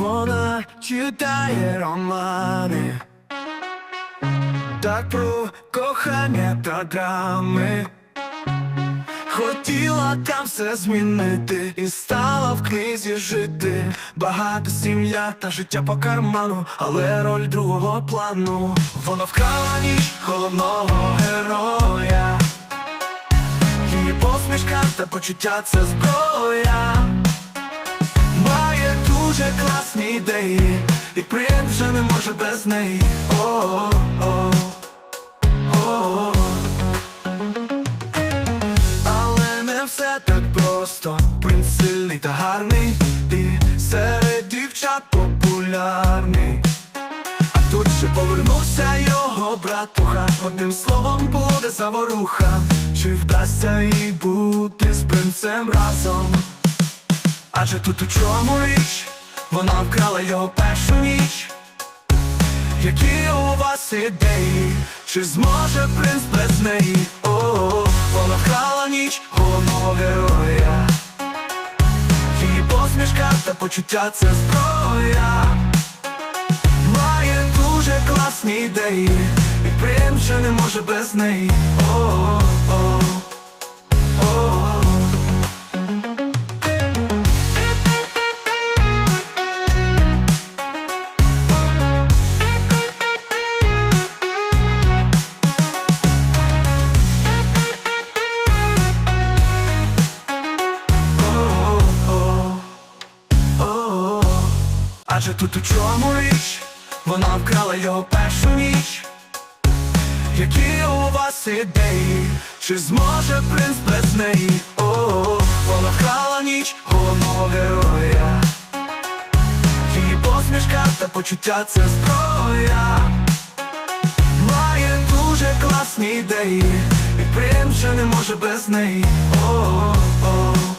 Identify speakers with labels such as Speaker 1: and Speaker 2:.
Speaker 1: Вона читає романи, так про кохання та драми. Хотіла там все змінити і стала в книзі жити. Багата сім'я та життя по карману, але роль другого плану. Вона вкрала ніч головного героя. Її посмішка та почуття це зброя. Дуже класні ідеї, і принт вже не може без неї. О-о-о. О-о-о. Але не все так просто. Принц сильний та гарний, і серед дівчат популярний. А тут ще повернувся його братуха. Одним словом буде заворуха. Чи вдасться їй бути з принцем разом? Адже тут у чому річ, вона вкрала його першу ніч. Які у вас ідеї? Чи зможе принц без неї? О, вона вкрала ніч головного героя. Її посмішка та почуття це зброя. Має дуже класні ідеї, і принц вже не може без неї. О, о, Адже тут у чому річ, вона вкрала його першу ніч. Які у вас ідеї? Чи зможе принц без неї? О, вона вкрала ніч головного героя. Її посмішка та почуття це зброя. Має дуже класні ідеї, і принц вже не може без неї. О, о, о.